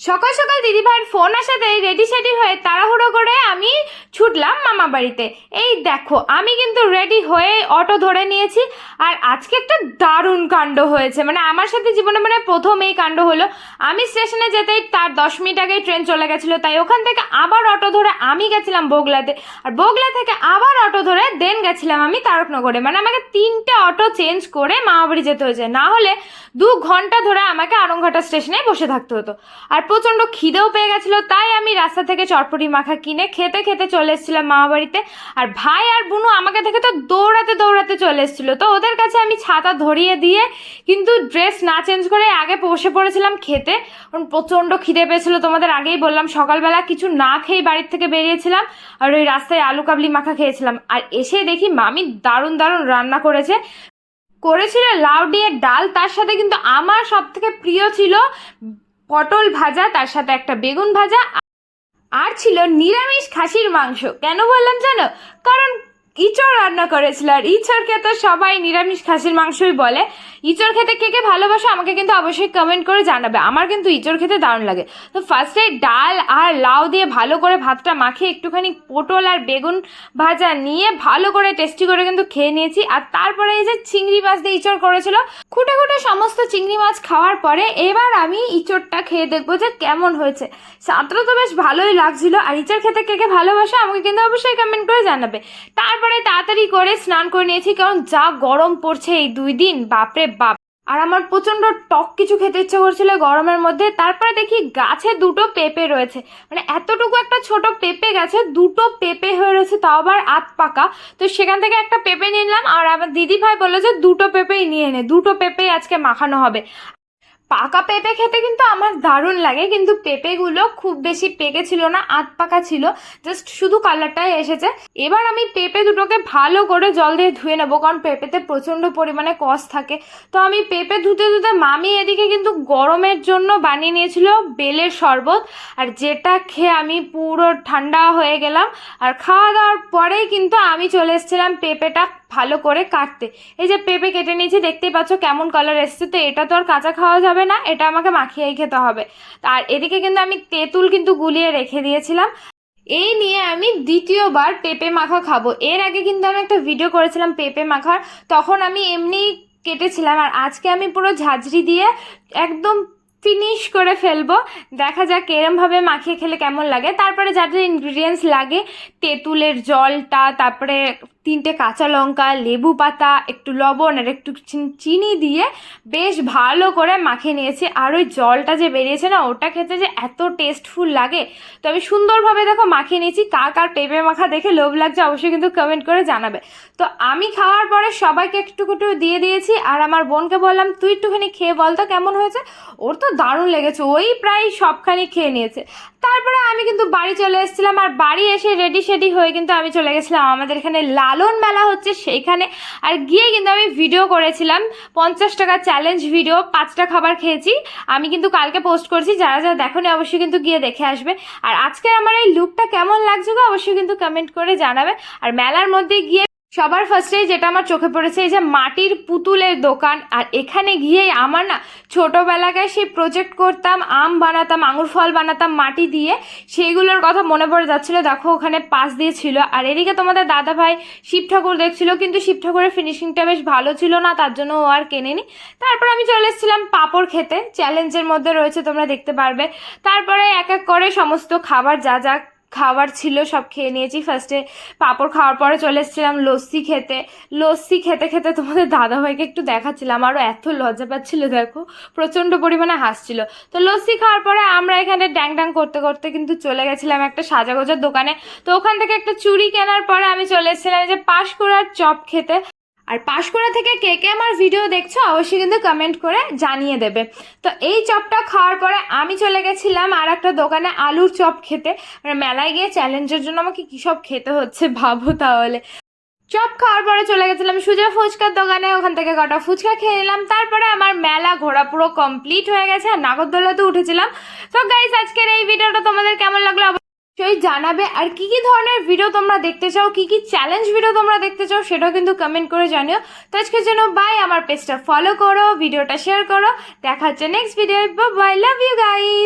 সকাল সকাল দিদিভাইয়ের ফোন আসাতেই রেডি সেডি হয়ে তাড়াহুড়ো করে আমি ছুটলাম মামা বাড়িতে। এই দেখো, আমি কিন্তু রেডি হয়ে অটো ধরে নিয়েছি, আর আজকে একটা দারুণ কাণ্ড হয়েছে। মানে আমার সাথে জীবনে মানে প্রথম এই কাণ্ড হলো, আমি স্টেশনে যেতেই তার দশ মিনিট আগেই ট্রেন চলে গেছিল, তাই ওখান থেকে আবার অটো ধরে আমি গেছিলাম বগলাতে, আর বগলা থেকে আবার অটো ধরে দেন গেছিলাম আমি তারকনগরে। মানে আমাকে তিনটে অটো চেঞ্জ করে মামাবাড়ি যেতে হয়েছে। না হলে দু ঘণ্টা ধরে আমাকে আরংঘাটা স্টেশনে বসে থাকতে হতো। আর প্রচণ্ড খিদেও পেয়ে গেছিল, তাই আমি রাস্তা থেকে চটপটি মাখা কিনে খেতে খেতে চলে এসেছিলাম মামা বাড়িতে। আর ভাই আর বুনু আমাকে দেখে তো দৌড়াতে দৌড়াতে চলে এসেছিল। তো ওদের কাছে আমি ছাতা ধরিয়ে দিয়ে কিন্তু ড্রেস না চেঞ্জ করে আগে বসে পড়েছিলাম খেতে। কারণ প্রচণ্ড খিদে পেয়েছিলো তোমাদের আগেই বললাম, সকালবেলা কিছু না খেয়ে বাড়ির থেকে বেরিয়েছিলাম আর ওই রাস্তায় আলু কাবলি মাখা খেয়েছিলাম। আর এসে দেখি মামি দারুণ দারুণ রান্না করেছে। করেছিল লাউ দিয়ে ডাল, তার সাথে কিন্তু আমার সব থেকে প্রিয় ছিল পটল ভাজা, তার সাথে একটা বেগুন ভাজা, আর ছিল নিরামিষ খাসির মাংস। কেন বললাম জানো? কারণ ইচড় রান্না করেছিল আর ইচড় খেতে সবাই নিরামিষ খাসির মাংসই বলে। ইচড় খেতে কে কে ভালোবাসো আমাকে কিন্তু অবশ্যই কমেন্ট করে জানাবে। আমার কিন্তু ইচড় খেতে দারুণ লাগে। তো ফার্স্টে ডাল আর লাউ দিয়ে ভালো করে ভাতটা মাখিয়ে একটুখানি পটল আর বেগুন ভাজা নিয়ে ভালো করে টেস্টি করে কিন্তু খেয়ে নিয়েছি। আর তারপরে এই যে চিংড়ি মাছ দিয়ে ইচড় করেছিল, খুঁটে খুঁটে সমস্ত চিংড়ি মাছ খাওয়ার পরে এবার আমি ইচড়টা খেয়ে দেখব যে কেমন হয়েছে। স্বাদটা তো বেশ ভালোই লাগছিল। আর ইচড় খেতে কে কে ভালোবাসে আমাকে কিন্তু অবশ্যই কমেন্ট করে জানাবে। তারপরে তাড়াতাড়ি করে স্নান করে নিয়েছি, কারণ যা গরম পড়ছে এই দুই দিন, বাপরে বাপ। আর আমার প্রচণ্ড টক কিছু খেতে ইচ্ছে করছিল গরমের মধ্যে, তারপরে দেখি গাছে দুটো পেঁপে রয়েছে। মানে এতটুকু একটা ছোট পেঁপে গাছে দুটো পেঁপে হয়ে রয়েছে, তাও আবার আত পাকা। তো সেখান থেকে একটা পেঁপে নিলাম, আর আমার দিদি ভাই বলল যে দুটো পেঁপেই নিয়ে নে, দুটো পেঁপেই আজকে মাখানো হবে। পাকা পেঁপে খেতে কিন্তু আমার দারুণ লাগে, কিন্তু পেঁপেগুলো খুব বেশি পেকে ছিল না, আধ পাকা ছিল জাস্ট শুধু কালারটাই এসেছে। এবার আমি পেঁপে দুটোকে ভালো করে জল দিয়ে ধুয়ে নেব, কারণ পেঁপেতে প্রচণ্ড পরিমাণে কষ থাকে। তো আমি পেঁপে ধুতে ধুতে মামি এদিকে কিন্তু গরমের জন্য বানিয়ে নিয়েছিল বেলের শরবত, আর যেটা খেয়ে আমি পুরো ঠান্ডা হয়ে গেলাম। আর খাওয়া দাওয়ার পরেই কিন্তু আমি চলে এসেছিলাম পেঁপেটা ভালো করে কাটতে। এই যে পেঁপে কেটে নিয়েছি, দেখতেই পাচ্ছ কেমন কালার এসছে। তো এটা তো আর কাঁচা খাওয়া যাবে না, এটা আমাকে মাখিয়েই খেতে হবে। আর এদিকে কিন্তু আমি তেঁতুল কিন্তু গুলিয়ে রেখে দিয়েছিলাম। এই নিয়ে আমি দ্বিতীয়বার পেঁপে মাখা খাব। এর আগে কিন্তু আমি একটা ভিডিও করেছিলাম পেঁপে মাখার। তখন আমি এমনি কেটেছিলাম আর আজকে আমি পুরো ঝাঁঝরি দিয়ে একদম ফিনিশ করে ফেলব। দেখা যাক এরমভাবে মাখিয়ে খেলে কেমন লাগে। তারপরে যা যা ইনগ্রিডিয়েন্টস লাগে, তেঁতুলের জলটা, তারপরে তিনটে কাঁচা লঙ্কা, লেবু পাতা, একটু লবণ আর একটু চিন- দিয়ে বেশ ভালো করে মাখিয়ে নিয়েছি। আর ওই জলটা যে বেরিয়েছে না, ওটা খেতে যে এত টেস্টফুল লাগে। তো আমি সুন্দরভাবে দেখো মাখিয়ে নিয়েছি। কার কার পেঁপে মাখা দেখে লোভ লাগছে অবশ্যই কিন্তু কমেন্ট করে জানাবে। তো আমি খাওয়ার পরে সবাইকে একটু একটু দিয়ে দিয়েছি। আর আমার বোনকে বললাম, তুই একটুখানি খেয়ে বল তো কেমন হয়েছে? ওর তো দারুণ লেগেছে। ওই প্রায় সবখানি খেয়ে নিয়েছে। তারপরে আমি কিন্তু বাড়ি চলে এসেছিলাম আর বাড়ি এসে রেডি শেডি হয়ে কিন্তু আমি চলে গেছিলাম। আমাদের এখানে লালন মেলা হচ্ছে সেইখানে। আর গিয়ে কিন্তু আমি ভিডিও করেছিলাম, পঞ্চাশ টাকা চ্যালেঞ্জ ভিডিও পাঁচটা খাবার খেয়েছি। আমি কিন্তু কালকে পোস্ট করছি, যারা যারা দেখোনি অবশ্যই কিন্তু গিয়ে দেখে আসবে। আর আজকের আমার এই লুকটা কেমন লাগছে অবশ্যই কিন্তু কমেন্ট করে জানাবে। আর মেলার মধ্যে গিয়ে সবার ফার্স্টেই যেটা আমার চোখে পড়েছে, এই যে মাটির পুতুলের দোকান। আর এখানে গিয়েই আমার না ছোটোবেলাকায় সেই প্রজেক্ট করতাম, আম বানাতাম, আঙুর ফল বানাতাম মাটি দিয়ে, সেইগুলোর কথা মনে পড়ে যাচ্ছিল। দেখো, ওখানে পাশ দিয়ে ছিল। আর এদিকে তোমাদের দাদা ভাই শিব ঠাকুর দেখছিল, কিন্তু শিব ঠাকুরের ফিনিশিংটা বেশ ভালো ছিল না, তার জন্য ও আর কেনেনি। তারপর আমি চলে এসেছিলাম পাঁপড় খেতে। চ্যালেঞ্জের মধ্যে রয়েছে, তোমরা দেখতে পারবে। তারপরে এক এক করে সমস্ত খাবার যা যা খাবার ছিল, সব খেয়ে নিয়েছি। ফার্স্টে পাঁপড় খাওয়ার পরে চলে এসেছিলাম লস্যি খেতে। লস্যি খেতে খেতে তোমাদের দাদাভাইকে একটু দেখাচ্ছিলাম আরও এত লজ্জা পাচ্ছিল, দেখো। প্রচণ্ড পরিমাণে হাসছিল। তো লস্যি খাওয়ার পরে আমরা এখানে ড্যাং ড্যাং করতে করতে কিন্তু চলে গেছিলাম একটা সাজাগোজার দোকানে। তো ওখান থেকে একটা চুড়ি কেনার পরে আমি চলে এসেছিলাম যে পাঁশকুড়ার চপ খেতে। আর পাঁশকুড়া থেকে কে কে আমার ভিডিও দেখছ, অবশ্যই কিন্তু কমেন্ট করে জানিয়ে দেবে। তো এই চপটা খাওয়ার পরে আমি চলে গেছিলাম আর একটা দোকানে আলুর চপ খেতে। মানে মেলায় গিয়ে চ্যালেঞ্জের জন্য আমাকে কী সব খেতে হচ্ছে ভাবো তাহলে। চপ খাওয়ার পরে চলে গেছিলাম সুজা ফুচকার দোকানে, ওখান থেকে কটা ফুচকা খেয়ে নিলাম। তারপরে আমার মেলা ঘোরা পুরো কমপ্লিট হয়ে গেছে, আর নাগরদোলাতে উঠেছিলাম। তো গাইস আজকের এই ভিডিওটা তোমাদের কেমন লাগল? অবশ্যই জানাবে। আর কি কি ধরনের ভিডিও তোমরা দেখতে চাও, কি কি চ্যালেঞ্জ ভিডিও তোমরা দেখতে চাও, সেটাও কিন্তু কমেন্ট করে জানিও। তো আজকের জন্য বাই আমার পেজটা ফলো করো ভিডিওটা শেয়ার করো। দেখা হচ্ছে next video bye love you guys